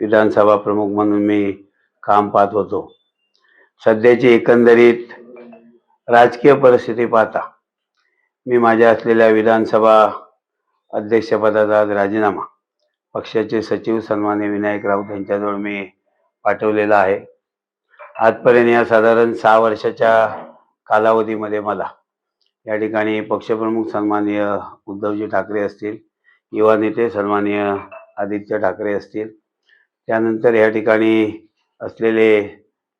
विधानसभा प्रमुख म्हणून मी काम पाहत होतो. सध्याची एकंदरीत राजकीय परिस्थिती पाहता मी माझ्या असलेल्या विधानसभा अध्यक्षपदाचा आज राजीनामा पक्षाचे सचिव सन्मान्य विनायक राऊत यांच्याजवळ मी पाठवलेला आहे. आजपर्यंत या साधारण सहा वर्षाच्या कालावधीमध्ये मला या ठिकाणी पक्षप्रमुख सन्माननीय उद्धवजी ठाकरे असतील युवा नेते सन्माननीय आदित्य ठाकरे असतील त्यानंतर या ठिकाणी असलेले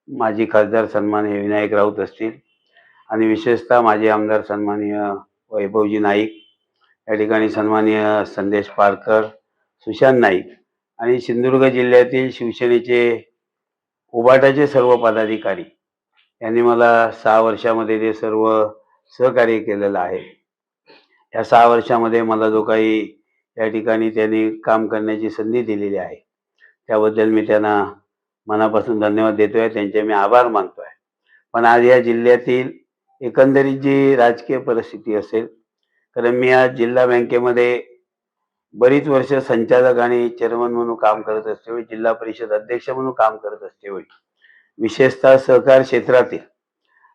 माजी खासदार सन्माननीय विनायक राऊत असतील आणि विशेषतः माजी आमदार सन्माननीय वैभवजी नाईक या ठिकाणी सन्माननीय संदेश पारकर सुशांत नाईक आणि सिंधुदुर्ग जिल्ह्यातील शिवसेनेचे उबाटाचे सर्व पदाधिकारी यांनी मला सहा वर्षामध्ये ते सर्व सहकार्य केलेलं आहे. या सहा वर्षामध्ये मला जो काही या ठिकाणी त्यांनी काम करण्याची संधी दिलेली आहे. त्याबद्दल मी त्यांना मनापासून धन्यवाद देतोय. त्यांचे मी आभार मानतोय. पण आज या जिल्ह्यातील एकंदरीत जी राजकीय परिस्थिती असेल कारण मी आज जिल्हा बँकेमध्ये बरीच वर्ष संचालक आणि चेअरमन म्हणून काम करत असतेवेळी जिल्हा परिषद अध्यक्ष म्हणून काम करत असतेवेळी विशेषतः सहकार क्षेत्रातील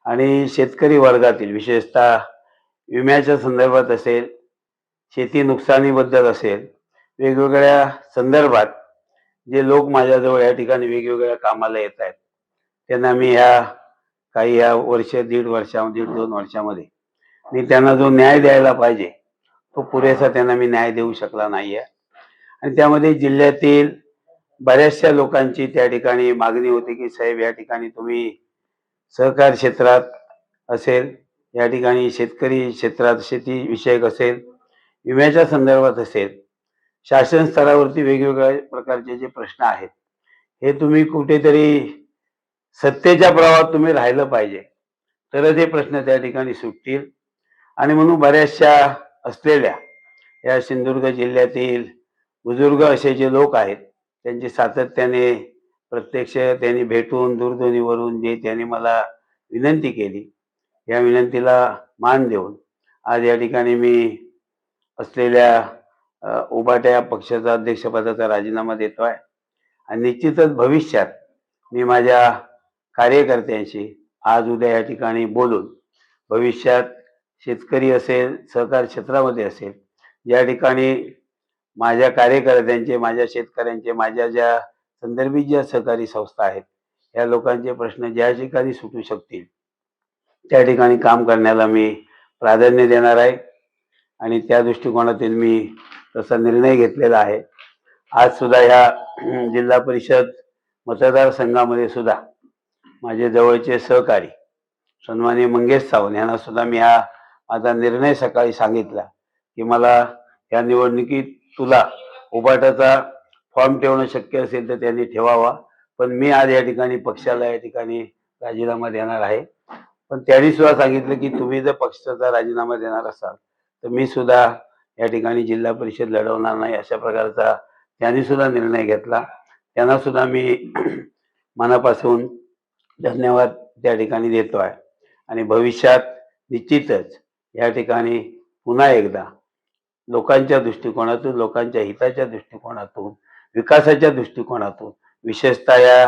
आणि शेतकरी वर्गातील विशेषतः विम्याच्या संदर्भात असेल शेती नुकसानीबद्दल असेल वेगवेगळ्या संदर्भात जे लोक माझ्याजवळ या ठिकाणी वेगवेगळ्या कामाला येत आहेत त्यांना मी ह्या काही ह्या वर्ष दीड वर्षा दीड दोन वर्षामध्ये मी त्यांना जो न्याय द्यायला पाहिजे तो पुरेसा त्यांना मी न्याय देऊ शकला नाही आहे आणि त्यामध्ये जिल्ह्यातील बऱ्याचशा लोकांची त्या ठिकाणी मागणी होती की साहेब या ठिकाणी तुम्ही सहकार क्षेत्रात असेल या ठिकाणी शेतकरी क्षेत्रात शेती विषयक असेल विम्याच्या संदर्भात असेल शासन स्तरावरती वेगवेगळ्या प्रकारचे जे प्रश्न आहेत हे तुम्ही कुठेतरी सत्तेच्या प्रवाहात तुम्ही राहिलं पाहिजे. तरच हे प्रश्न त्या ठिकाणी सुटतील. आणि म्हणून बऱ्याचशा असलेल्या या सिंधुदुर्ग जिल्ह्यातील बुजुर्ग असे जे लोक आहेत त्यांची सातत्याने प्रत्यक्ष त्यांनी भेटून दूरध्वनीवरून जे त्यांनी मला विनंती केली या विनंतीला मान देऊन आज या ठिकाणी मी असलेल्या उभाट्या या पक्षाचा अध्यक्षपदाचा राजीनामा देतो आहे. आणि निश्चितच भविष्यात मी माझ्या कार्यकर्त्यांशी आज उद्या या ठिकाणी बोलून भविष्यात शेतकरी असेल सहकार क्षेत्रामध्ये असेल या ठिकाणी माझ्या कार्यकर्त्यांचे माझ्या शेतकऱ्यांचे माझ्या ज्या संदर्भित ज्या सहकारी संस्था आहेत या लोकांचे प्रश्न ज्या ठिकाणी सुटू शकतील त्या ठिकाणी काम करण्याला मी प्राधान्य देणार आहे. आणि त्या दृष्टिकोनातून मी तसा निर्णय घेतलेला आहे. आज सुद्धा ह्या जिल्हा परिषद मतदारसंघामध्ये सुद्धा माझे जवळचे सहकारी सन्माननीय मंगेश सावंत यांना सुद्धा मी हा माझा निर्णय सकाळी सांगितला की मला या निवडणुकीत तुला उपाटाचा फॉर्म ठेवणं शक्य असेल तर त्यांनी ठेवावा. पण मी आज या ठिकाणी पक्षाला या ठिकाणी राजीनामा देणार आहे. पण त्यांनी सुद्धा सांगितलं की तुम्ही जर पक्षाचा राजीनामा देणार असाल तर मी सुद्धा या ठिकाणी जिल्हा परिषद लढवणार नाही अशा प्रकारचा त्यांनी सुद्धा निर्णय घेतला. त्यांना सुद्धा मी मनापासून धन्यवाद त्या ठिकाणी देतो आहे. आणि भविष्यात निश्चितच या ठिकाणी पुन्हा एकदा लोकांच्या दृष्टिकोनातून लोकांच्या हिताच्या दृष्टिकोनातून विकासाच्या दृष्टिकोनातून विशेषतः या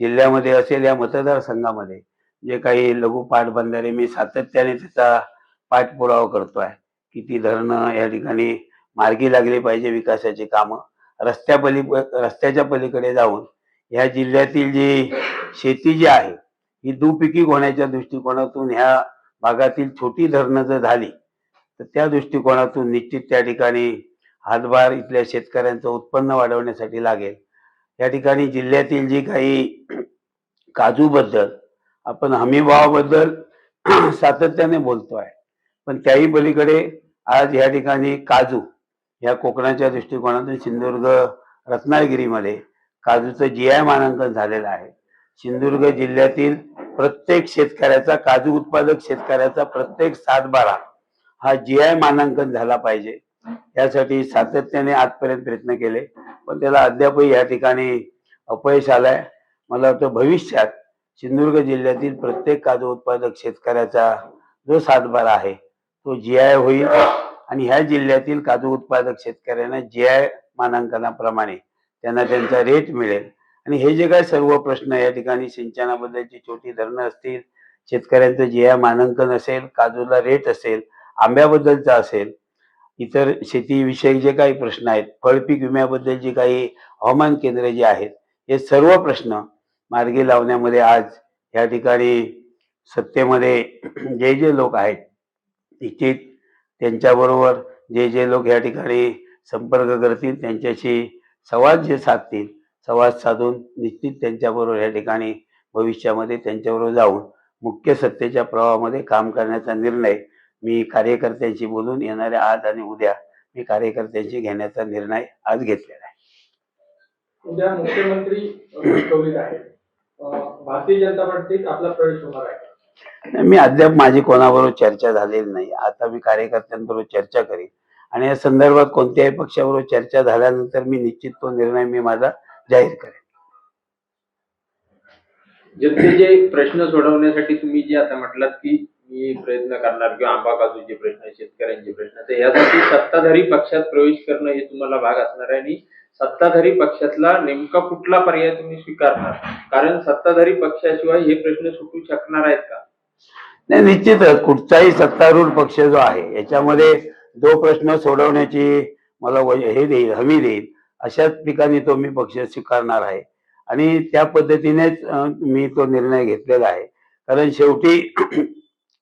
जिल्ह्यामध्ये असेल या मतदारसंघामध्ये जे काही लघु पाटबंधारे मी सातत्याने त्याचा पाठपुरावा करतो आहे किती धरणं या ठिकाणी मार्गी लागली पाहिजे विकासाची कामं. रस्त्या पली रस्त्याच्या पलीकडे जाऊन ह्या जिल्ह्यातील जी शेती जी आहे ही दुपिकी होण्याच्या दृष्टिकोनातून ह्या भागातील छोटी धरणं जर झाली तर त्या दृष्टिकोनातून निश्चित त्या ठिकाणी हातभार इथल्या शेतकऱ्यांचं उत्पन्न वाढवण्यासाठी लागेल. या ठिकाणी जिल्ह्यातील जी काही काजूबद्दल आपण हमीभावाबद्दल सातत्याने बोलतो आहे पण त्याही पलीकडे आज या ठिकाणी काजू या कोकणाच्या दृष्टिकोनातून सिंधुदुर्ग रत्नागिरीमध्ये काजूचं जी आय मानांकन झालेलं आहे. सिंधुदुर्ग जिल्ह्यातील प्रत्येक शेतकऱ्याचा काजू उत्पादक शेतकऱ्याचा प्रत्येक सातबारा हा जी आय मानांकन झाला पाहिजे. यासाठी सातत्याने आजपर्यंत प्रयत्न केले. पण त्याला अद्यापही या ठिकाणी अपयश आलंय. मला वाटतं भविष्यात सिंधुदुर्ग जिल्ह्यातील प्रत्येक काजू उत्पादक शेतकऱ्याचा जो सातबारा आहे तो जी आय होईल. आणि ह्या जिल्ह्यातील काजू उत्पादक शेतकऱ्यांना जी आय मानांकनाप्रमाणे त्यांना त्यांचा रेट मिळेल. आणि हे जे काय सर्व प्रश्न या ठिकाणी सिंचनाबद्दलची छोटी धरणं असतील शेतकऱ्यांचं जी आय मानांकन असेल काजूला रेट असेल आंब्याबद्दलचा असेल इतर शेतीविषयक जे काही प्रश्न आहेत फळपीक विम्याबद्दल जे काही हवामान केंद्र जे आहेत हे सर्व प्रश्न मार्गी लावण्यामध्ये आज या ठिकाणी सत्तेमध्ये जे जे लोक आहेत निश्चित. त्यांच्याबरोबर जे जे लोक या ठिकाणी संपर्क करतील त्यांच्याशी संवाद जे साधतील संवाद साधून निश्चित त्यांच्याबरोबर या ठिकाणी भविष्यामध्ये त्यांच्याबरोबर जाऊन मुख्य सत्तेच्या प्रवाहामध्ये काम करण्याचा निर्णय मी कार्यकर्त्यांशी बोलून येणाऱ्या आज आणि उद्या मी कार्यकर्त्यांशी घेण्याचा निर्णय आज घेतलेला आहे. उद्या मुख्यमंत्री भारतीय जनता पार्टीत आपला प्रवेश होणार आहे. मी अद्याप माझी कोणाबरोबर चर्चा झालेली नाही. आता मी कार्यकर्त्यांबरोबर चर्चा करेन. आणि या संदर्भात कोणत्याही पक्षाबरोबर चर्चा झाल्यानंतर मी निश्चित तो निर्णय मी माझा जाहीर करेन. जनते जे प्रश्न सोडवण्यासाठी तुम्ही जे आता म्हटलात की मी प्रयत्न करणार किंवा आंबा काजूचे प्रश्न शेतकऱ्यांचे प्रश्न तर यासाठी सत्ताधारी पक्षात प्रवेश करणं हे तुम्हाला भाग असणार आहे आणि सत्ताधारी पक्षातला नेमका कुठला पर्याय तुम्ही स्वीकारणार? कारण सत्ताधारी पक्षाशिवाय हे प्रश्न सुटू शकणार आहेत का? नाही निश्चितच. कुठचाही सत्तारूढ पक्ष जो आहे याच्यामध्ये जो प्रश्न सोडवण्याची मला हे देईल हमी देईल अशाच ठिकाणी तो मी पक्ष स्वीकारणार आहे. आणि त्या पद्धतीनेच मी तो निर्णय घेतलेला आहे. कारण शेवटी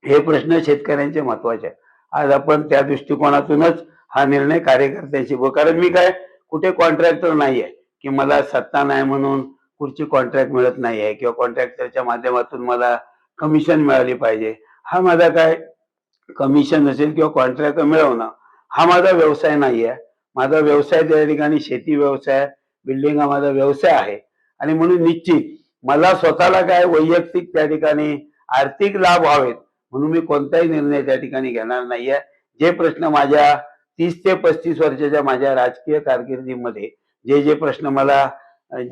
हे प्रश्न शेतकऱ्यांचे महत्त्वाचे आज आपण त्या दृष्टिकोनातूनच हा निर्णय कार्यकर्त्यांशी कारण मी काय कुठे कॉन्ट्रॅक्टर नाहीये की मला सत्ता नाही म्हणून कुठची कॉन्ट्रॅक्ट मिळत नाही आहे किंवा कॉन्ट्रॅक्टरच्या माध्यमातून मला कमिशन मिळाली पाहिजे. हा माझा काय कमिशन असेल किंवा कॉन्ट्रॅक्ट मिळवणं हा माझा व्यवसाय नाही आहे माझा व्यवसाय त्या ठिकाणी शेती व्यवसाय बिल्डिंग हा माझा व्यवसाय आहे. आणि म्हणून निश्चित मला स्वतःला काय वैयक्तिक त्या ठिकाणी आर्थिक लाभ व्हावेत म्हणून मी कोणताही निर्णय त्या ठिकाणी घेणार नाहीये. जे प्रश्न माझ्या तीस ते पस्तीस वर्षाच्या माझ्या राजकीय कारकिर्दीमध्ये जे जे प्रश्न मला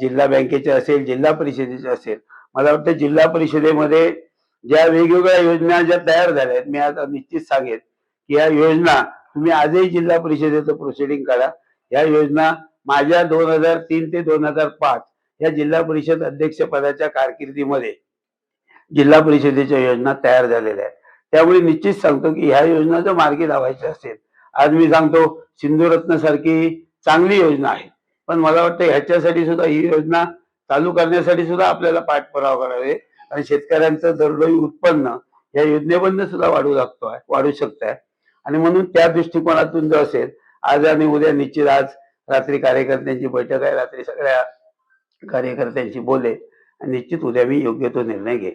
जिल्हा बँकेचे असेल जिल्हा परिषदेचे असेल मला वाटतं जिल्हा परिषदेमध्ये ज्या वेगवेगळ्या योजना ज्या तयार झाल्या आहेत मी आता निश्चित सांगेन की या योजना तुम्ही आजही जिल्हा परिषदेचं प्रोसिडिंग करा या योजना माझ्या दोन हजार तीन ते दोन हजार पाच या जिल्हा परिषद अध्यक्षपदाच्या कारकिर्दीमध्ये जिल्हा परिषदेच्या योजना तयार झालेल्या आहेत. त्यामुळे निश्चित सांगतो की ह्या योजना जर मार्गी लावायच्या असेल आज मी सांगतो सिंधुरत्न सारखी चांगली योजना आहे. पण मला वाटतं ह्याच्यासाठी सुद्धा ही योजना चालू करण्यासाठी सुद्धा आपल्याला पाठपुरावा करावे. आणि शेतकऱ्यांचं दरडोई उत्पन्न या योजनेबद्दल सुद्धा वाढू लागतो आहे वाढू शकत आहे आणि म्हणून त्या दृष्टिकोनातून जर असेल आज आणि उद्या निश्चित आज रात्री कार्यकर्त्यांची बैठक आहे रात्री सगळ्या कार्यकर्त्यांशी बोले आणि निश्चित उद्या मी योग्य तो निर्णय घेईन.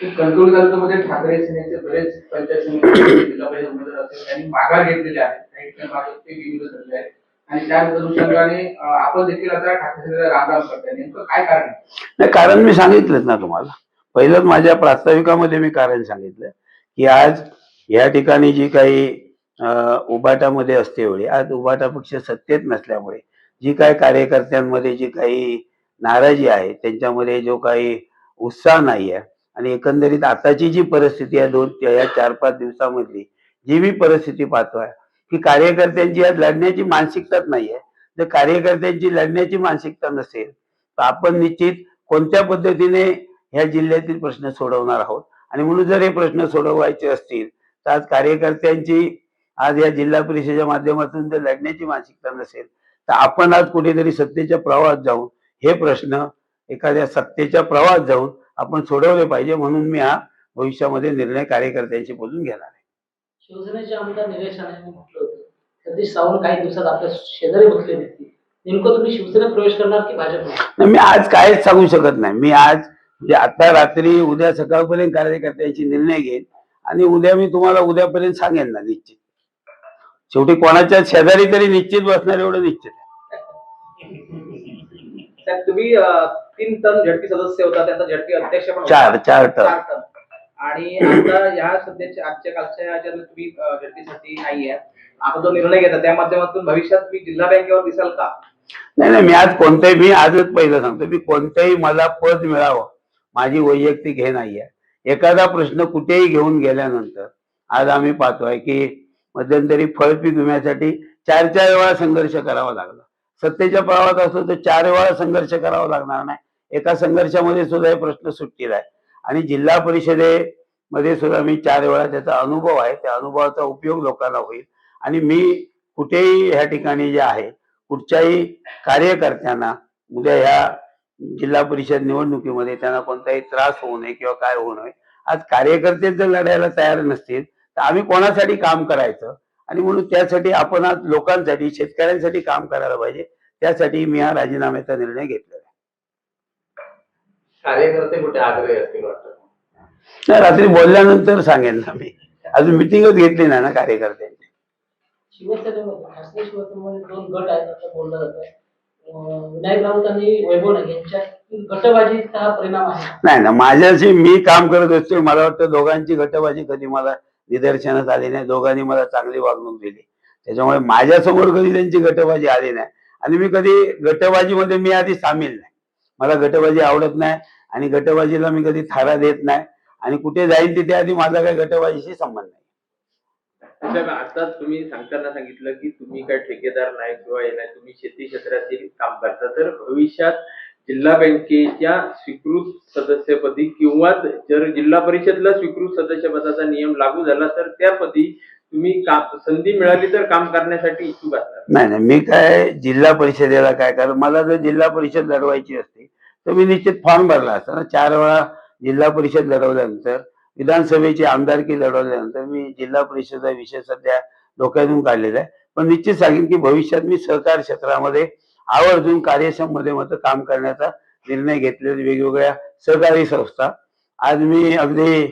कणकवली तालुक्यामध्ये ठाकरे सेनेचे बरेच पंचायत समिती जिल्हा परिषद उमेदवार असतील त्यांनी माघार आहेत काही ठिकाणी विरोध झाले आहेत आणि त्या अनुषंगाने आपण देखील आता ठाकरे सेनेला रामराम करताय. नेमकं काय कारण नाही कारण मी सांगितलंच ना तुम्हाला. पहिलंच माझ्या प्रास्ताविकामध्ये मी कारण सांगितलं की आज या ठिकाणी जी काही उबाटामध्ये असते वेळी आज उबाटा पक्ष सत्तेत नसल्यामुळे जी काही कार्यकर्त्यांमध्ये जी काही नाराजी आहे त्यांच्यामध्ये जो काही उत्साह नाही आहे आणि एकंदरीत आताची जी परिस्थिती आहे दोन या चार पाच दिवसामधली जी मी परिस्थिती पाहतोय की कार्यकर्त्यांची आज लढण्याची मानसिकताच नाहीये. जर कार्यकर्त्यांची लढण्याची मानसिकता नसेल तर आपण निश्चित कोणत्या पद्धतीने ह्या जिल्ह्यातील प्रश्न सोडवणार आहोत? आणि म्हणून जर हे प्रश्न सोडवायचे असतील तर आज कार्यकर्त्यांची आज या जिल्हा परिषदेच्या माध्यमातून जर लढण्याची मानसिकता नसेल तर आपण आज कुठेतरी सत्तेच्या प्रवाहात जाऊन हे प्रश्न एखाद्या सत्तेच्या प्रवाहात जाऊन आपण सोडवले पाहिजे म्हणून मी हा भविष्यामध्ये निर्णय कार्यकर्त्यांशी बोलून घेणार आहे. शिवसेनेचे आमदार निलेश राणेंनी म्हटलं होतं सतीश सावंत काही दिवसात आपल्या शेजारी बसले नेमकं तुम्ही शिवसेनेत प्रवेश करणार की नाही, मी आज काहीच सांगू शकत नाही. मी आज म्हणजे आता रात्री उद्या सकाळपर्यंत कार्यकर्त्यांची निर्णय घेईन आणि उद्या मी तुम्हाला उद्यापर्यंत सांगेन ना निश्चित. शेवटी कोणाच्या शेजारी तरी निश्चित बसणार एवढं निश्चित आहे. तुम्ही तीन टन झडपी सदस्य होता त्यांचा झडपी अध्यक्ष पण होता. चार चार टन. आणि आता या सध्याच्या आजच्या कालच्या ह्याच्यात तुम्ही अं, झडपीसाठी नाही आहे आता जो निर्णय घेता त्या माध्यमातून भविष्यात तुम्ही जिल्हा बँकेवर दिसाल का? नाही नाही मी आज कोणत्याही मी आजच पहिलं सांगतो मी कोणत्याही मला पद मिळावं माझी वैयक्तिक हे नाही आहे एखादा प्रश्न कुठेही घेऊन गेल्यानंतर आज आम्ही पाहतोय की मध्यंतरी फळपीक विम्यासाठी चार चार वेळा संघर्ष करावा लागला. सत्तेच्या प्रवाहात असतो तर चार वेळा संघर्ष करावा लागणार नाही. एका संघर्षामध्ये सुद्धा हे प्रश्न सुटलेला आहे. आणि जिल्हा परिषदेमध्ये सुद्धा मी चार वेळा त्याचा अनुभव आहे. त्या अनुभवाचा उपयोग लोकांना होईल. आणि मी कुठेही ह्या ठिकाणी जे आहे कुठच्याही कार्यकर्त्यांना उद्या ह्या जिल्हा परिषद निवडणुकीमध्ये त्यांना कोणताही त्रास होऊ नये किंवा काय होऊ नये. आज कार्यकर्ते जर लढायला तयार नसतील तर आम्ही कोणासाठी काम करायचं? आणि म्हणून त्यासाठी आपण आज लोकांसाठी शेतकऱ्यांसाठी काम करायला पाहिजे. त्यासाठी मी हा राजीनाम्याचा निर्णय घेतला कार्यकर्ते कुठे आग्रही असतील वाटतं? नाही, रात्री बोलल्यानंतर सांगेन ना मी. अजून मिटिंगच घेतली नाही ना कार्यकर्त्यांची. शिवसेनेमध्ये खासदार शिवसेनेमध्ये दोन गट आहेत असं बोललं जातं. अं, विनायक राऊत आणि वैभव नाईक यांच्यात गटबाजीचा हा परिणाम आहे. नाही ना माझ्याशी मी काम करत असतो मला वाटतं दोघांची गटबाजी कधी मला निदर्शनास आली नाही. दोघांनी मला चांगली वागणूक दिली. त्याच्यामुळे माझ्यासमोर कधी त्यांची गटबाजी आली नाही. आणि मी कधी गटबाजीमध्ये मी आधी सामील नाही. मला गटबाजी आवडत नाही आणि गटबाजीला मी कधी थारा देत नाही. आणि कुठे जाईल तिथे आधी माझा काही गटबाजीशी संबंध नाही. आता तुम्ही सांगताना सांगितलं की तुम्ही काय ठेकेदार नाही किंवा हे नाही तुम्ही शेती क्षेत्रातील काम करता. तर भविष्यात जिल्हा बँकेच्या स्वीकृत सदस्यपदी किंवा जर जिल्हा परिषदला स्वीकृत सदस्यपदाचा नियम लागू झाला तर त्यापदी तुम्ही काम संधी मिळाली तर काम करण्यासाठी इच्छुक असतात नाही नाही मी काय जिल्हा परिषदेला काय कारण मला जर जिल्हा परिषद लढवायची असती तर मी निश्चित फॉर्म भरला असता. ना चार वेळा जिल्हा परिषद लढवल्यानंतर विधानसभेची आमदारकी लढवल्यानंतर मी जिल्हा परिषदचा विषय सध्या डोक्यातून काढलेला आहे. पण निश्चित सांगेन की भविष्यात मी सहकार क्षेत्रामध्ये आवर्जून कार्यक्षममध्ये मत काम करण्याचा निर्णय घेतलेले वेगवेगळ्या सहकारी संस्था. आज मी अगदी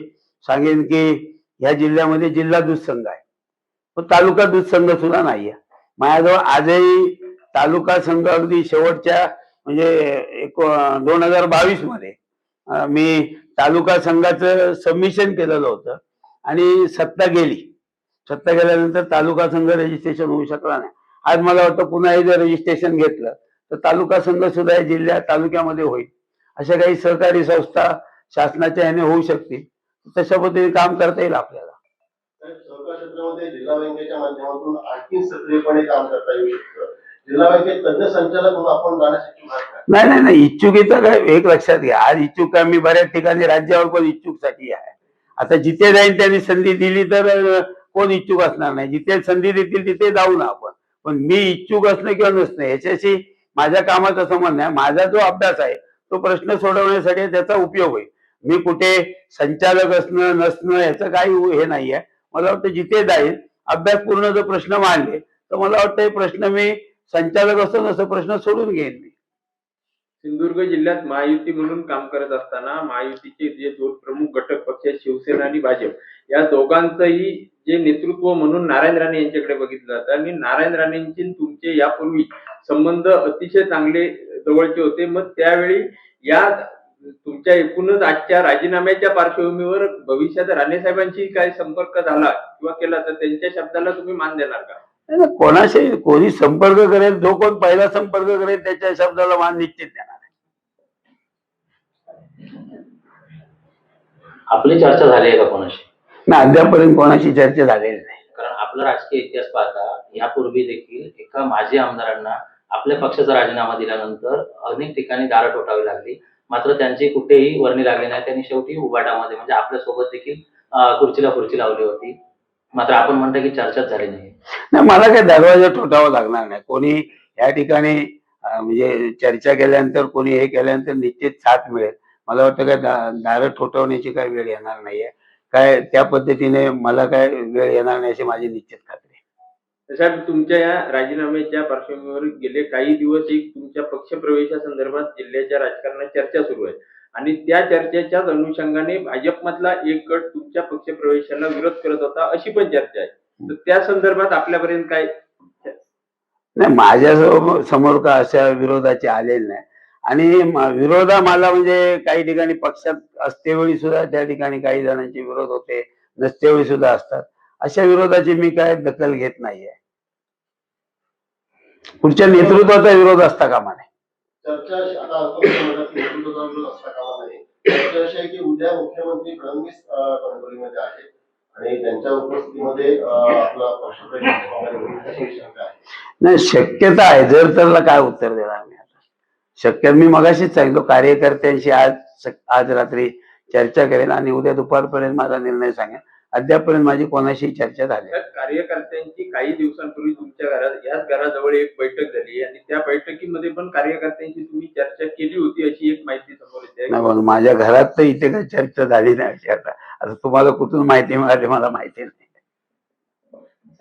सांगेन की ह्या जिल्ह्यामध्ये जिल्हा दूध संघ आहे. पण तालुका दूध संघ सुद्धा नाही आहे माझ्याजवळ आजही तालुका संघ अगदी शेवटच्या म्हणजे एक दोन हजार बावीसमध्ये मी तालुका संघाचं सबमिशन केलेलं होतं आणि सत्ता गेली. सत्ता गेल्यानंतर तालुका संघ रजिस्ट्रेशन होऊ शकला नाही. आज मला वाटतं पुन्हा हे जर रजिस्ट्रेशन घेतलं तर तालुका संघ सुद्धा या जिल्ह्या तालुक्यामध्ये होईल. अशा काही सहकारी संस्था शासनाच्या ह्याने होऊ शकतील. तशा पद्धतीने काम करता येईल आपल्याला. सहकार क्षेत्रामध्ये जिल्हा बँकेच्या माध्यमातून आणखी सक्रियपणे काम करता येऊ शकतं. जिल्हा बँकेत तज्ञ संचालक म्हणून आपण जाण्यासाठी नाही नाही नाही इच्छुकीचं काय एक लक्षात घ्या. आज इच्छुक आम्ही मी बऱ्याच ठिकाणी राज्यावर पण इच्छुकसाठी आहे? आता जिथे जाईल त्यांनी संधी दिली तर कोण इच्छुक असणार नाही? जिथे संधी देतील तिथे जाऊ ना आपण. पण मी इच्छुक असणं किंवा नसणं याच्याशी माझ्या कामाचा संबंध आहे माझा जो अभ्यास आहे तो प्रश्न सोडवण्यासाठी त्याचा उपयोग होईल. मी कुठे संचालक असणं नसणं याचं काही हे नाही आहे मला वाटतं जिथे जाईल अभ्यास पूर्ण जर प्रश्न मांडले तर मला वाटतं हे प्रश्न मी संचालक असतो असं प्रश्न सोडून घेईन मी. सिंधुदुर्ग जिल्ह्यात महायुती म्हणून काम करत असताना महायुतीचे जे दोन प्रमुख घटक पक्ष शिवसेना आणि भाजप या दोघांचंही जे नेतृत्व म्हणून नारायण राणे यांच्याकडे बघितलं जातं. आणि नारायण राणेंची तुमचे यापूर्वी संबंध अतिशय चांगले जवळचे होते. मग त्यावेळी या तुमच्या एकूणच आजच्या राजीनाम्याच्या पार्श्वभूमीवर भविष्यात राणे साहेबांशी काय संपर्क झाला किंवा केला तर त्यांच्या शब्दाला तुम्ही मान देणार का? नाही कोणाशी कोणी संपर्क करेल जो कोण पहिला संपर्क करेल त्याच्या शब्दाला मान निश्चित देणार आपली चर्चा झाली आहे का कोणाशी? ना अद्यापर्यंत कोणाशी चर्चा झालेली नाही. कारण आपला राजकीय इतिहास पाहता यापूर्वी देखील एका माजी आमदारांना आपल्या पक्षाचा राजीनामा दिल्यानंतर अनेक ठिकाणी दारं ठोठावी लागली. मात्र त्यांची कुठेही वर्णी लागली नाही. त्यांनी शेवटी उभाटामध्ये म्हणजे आपल्यासोबत देखील खुर्चीला खुर्ची लावली होती. मात्र आपण म्हणतो की चर्चाच झाली नाही. नाही मला काही दरवाजा ठोठावा लागणार नाही. कोणी या ठिकाणी म्हणजे चर्चा केल्यानंतर कोणी हे केल्यानंतर निश्चित साथ मिळेल. मला वाटतं काय दारं ठोठवण्याची काय वेळ येणार नाहीये. काय त्या पद्धतीने मला काय वेळ येणार नाही अशी माझी निश्चित खात्री. साहेब तुमच्या या राजीनाम्याच्या पार्श्वभूमीवर गेले काही दिवस एक तुमच्या पक्षप्रवेशासंदर्भात जिल्ह्याच्या राजकारणात चर्चा सुरू आहे. आणि त्या चर्चेच्याच अनुषंगाने भाजपमधला एक गट तुमच्या पक्षप्रवेशाला विरोध करत होता अशी पण चर्चा आहे. तर त्या संदर्भात आपल्यापर्यंत काय? नाही माझ्या समोर- समोर का अशा विरोधाचे आलेले नाही. आणि विरोधा मला म्हणजे काही ठिकाणी पक्षात असतेवेळी सुद्धा त्या ठिकाणी काही जणांचे विरोध होते नसतेवेळी सुद्धा असतात. अशा विरोधाची मी काय दखल घेत नाहीये. पुढच्या नेतृत्वाचा विरोध असता कामा नये. चर्चा अशी- आता आपण म्हणतात की नेतृत्वाचा विरोध असता कामा नये. चर्चा अशी आहे की उद्या मुख्यमंत्री फडणवीस अं, कणकवलीमध्ये आहेत आणि त्यांच्या उपस्थितीमध्ये अं, आपला पक्षप्रवेश वगैरे होईल अशी शंका आहे? नाही शक्यता आहे. जर तरला काय उत्तर देणार मी आता. शक्य मी मगाशीच सांगितलं कार्यकर्त्यांशी आज आज रात्री चर्चा करेन आणि उद्या दुपारपर्यंत माझा निर्णय सांगेन. अद्यापपर्यंत माझी कोणाशी चर्चा झाली कार्यकर्त्यांची काही दिवसांपूर्वी तुमच्या घरात याच घराजवळ एक बैठक झाली आणि त्या बैठकीमध्ये पण कार्यकर्त्यांची तुम्ही चर्चा केली होती अशी एक माहिती समोर येते. नाही माझ्या घरात तर इथे काही चर्चा झाली नाही अशी आता. आता तुम्हाला कुठून माहिती मिळाली मला माहिती नाही.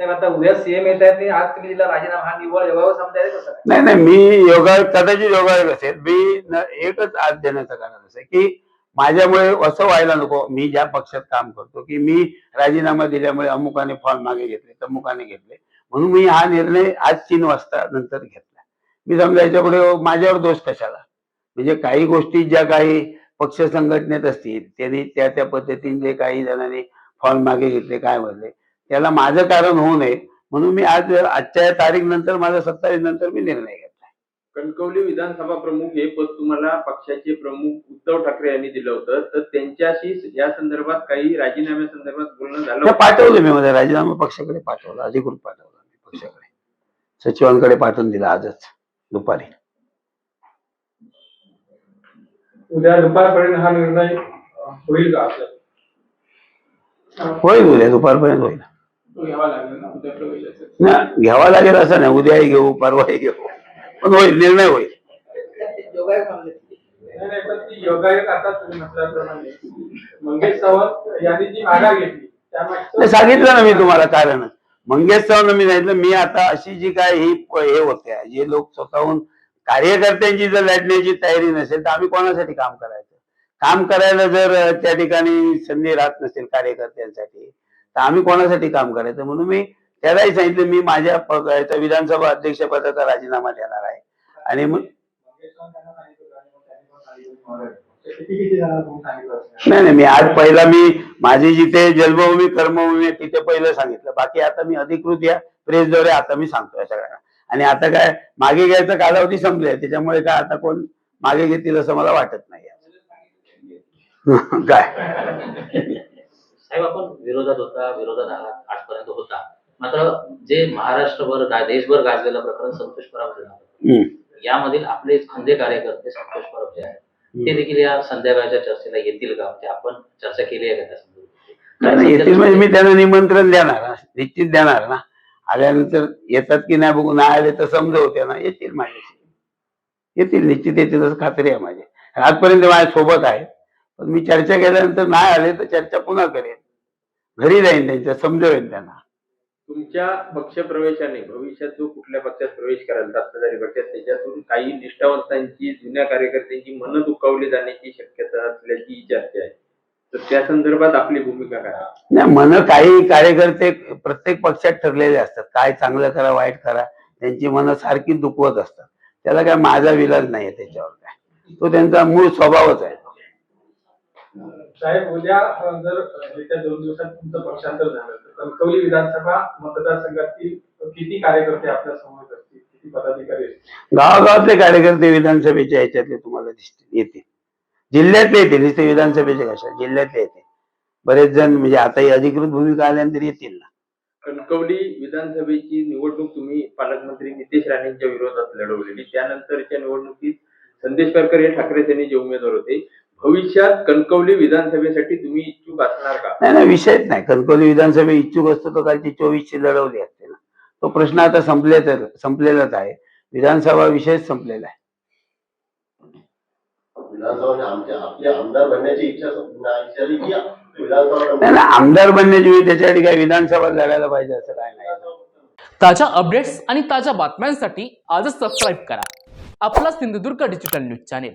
साहेब आता उद्या सीएम येत आहेत आज तुम्ही दिला राजीनामा हा निव्वळ समजायला कसं काय? नाही नाही मी योगा कदाचित योगायोग असेल. मी न- एकच आज देण्याचं कारण असं आहे की माझ्यामुळे असं व्हायला नको. मी ज्या पक्षात काम करतो की मी राजीनामा दिल्यामुळे अमुकाने फॉर्म मागे घेतले तमुकाने घेतले. म्हणून मी हा निर्णय आज तीन वाजता नंतर घेतला. मी समजा याच्यापुढे माझ्यावर दोष कशाला? म्हणजे काही गोष्टी ज्या काही पक्ष संघटनेत असतील त्यांनी त्या त्या पद्धतीने जे काही जणांनी फॉर्म मागे घेतले काय म्हणले त्याला माझं कारण होऊ नये. म्हणून मी आज आजच्या या तारीख नंतर माझा सत्तावीस नंतर मी निर्णय घेतला. कणकवली विधानसभा प्रमुख हे पद तुम्हाला पक्षाचे प्रमुख उद्धव ठाकरे यांनी दिलं होतं. तर त्यांच्याशी या संदर्भात काही राजीनाम्या संदर्भात बोलणं झालं? पाठवलं मी माझा राजीनामा पक्षाकडे पाठवला अधिकृत पाठवला मी पक्षाकडे. सचिवांकडे पाठवून दिला आजच दुपारी. उद्या दुपारपर्यंत हा निर्णय होईल का होईल उद्या दुपारपर्यंत होईल. घ्यावा लागेल ना उद्या प्रवेशाचा. ना घ्यावा लागेल असं नाही उद्याही घेऊ परवाही घेऊ. पण होईल निर्णय होईल. योगायोग आता तुम्ही म्हटल्याप्रमाणे मंगेश सावंत यांनी जी माघार घेतली सांगितलं ना मी तुम्हाला कारण. मंगेश चव्हाण मी सांगितलं मी आता अशी जी काय ही हे होते जे लोक स्वतःहून कार्यकर्त्यांची जर लढण्याची तयारी नसेल तर आम्ही कोणासाठी काम करायचं? काम करायला जर त्या ठिकाणी संधी राहत नसेल कार्यकर्त्यांसाठी तर आम्ही कोणासाठी काम करायचं? म्हणून मी त्यालाही सांगितलं मी माझ्या विधानसभा अध्यक्षपदाचा राजीनामा देणार आहे. आणि मग नाही नाही मी आज पहिला मी माझी जिथे जन्मभूमी कर्मभूमी आहे तिथे पहिलं सांगितलं. बाकी आता मी अधिकृत या प्रेसद्वारे आता मी सांगतोय सगळ्यांना. आणि आता काय मागे घ्यायचा कालावधी संपलाय त्याच्यामुळे काय आता कोण मागे घेतील असं मला वाटत नाही काय? साहेब आपण विरोधात होता विरोधात आजपर्यंत होता. मात्र जे महाराष्ट्रभर देशभर गाजलेलं प्रकरण संतोष परब. यामधील आपले खंदे कार्यकर्ते संतोष परब जे आहेत ते देखील या संध्याकाळच्या चर्चेला येतील का? म्हणजे आपण चर्चा केली आहे का त्या संदर्भात? येतील म्हणजे मी त्यांना निमंत्रण देणार. ना, निश्चित देणार ना. आल्यानंतर येतात की नाही बघू नाही आले तर समजव त्यांना. येतील माझ्याशी. येतील निश्चित येतील असं खात्री आहे माझी. आजपर्यंत माझ्या सोबत आहे पण मी चर्चा केल्यानंतर नाही आले तर चर्चा पुन्हा करेन. घरी जाईन त्यांच्या समजवेन त्यांना. तुमच्या पक्ष प्रवेशाने भविष्यात जो कुठल्या पक्षात प्रवेश कराल सत्ताधारी पक्षात त्याच्यातून काही निष्ठावंतांची जुन्या कार्यकर्त्यांची मन दुखावली जाण्याची शक्यता असल्याची चर्चा आहे. तर त्या संदर्भात आपली भूमिका काय? नाही मन काही कार्यकर्ते प्रत्येक पक्षात ठरलेले असतात. काय चांगलं करा वाईट करा त्यांची मन सारखी दुखवत असतात. त्याला काय माझा विलाज नाही त्याच्यावर काय. तो त्यांचा मूळ स्वभावच आहे. साहेब उद्या जर येत्या दोन दिवसात तुमचं पक्षांतर झालं तर कणकवली विधानसभा मतदारसंघातील किती कार्यकर्ते आपल्यासमोर असतील किती पदाधिकारी असतील? गावागावातले कार्यकर्ते विधानसभेच्या ह्याच्यातले तुम्हाला दिसतील येतील. जिल्ह्यातले येतील नुसते विधानसभेचे कशा? जिल्ह्यातले येतील. बरेच जण म्हणजे आता ही अधिकृत भूमिका आल्यानंतर येतील ना. कणकवली विधानसभेची निवडणूक तुम्ही पालकमंत्री नितेश राणेंच्या विरोधात लढवलेली. त्यानंतरच्या निवडणुकीत संदेश करकर हे ठाकरे सेनेचे जे उमेदवार होते भविष्यात कणकवली विधानसभेसाठी तुम्ही इच्छुक असणार का? नाही नाही विषयच नाही. कणकवली विधानसभे इच्छुक असतो तो कालची चोवीसची लढवली असते ना. तो प्रश्न आता संपलेच संपलेलाच आहे. विधानसभा विषयच संपलेला आहे. आपले आमदार बनण्याची नाही. आमदार वेळी त्याच्यासाठी काय विधानसभा लढायला पाहिजे असं काय नाही. ताज्या अपडेट्स आणि ताज्या बातम्यांसाठी आजच सबस्क्राईब करा. आपला Sindhudurg digital news channel.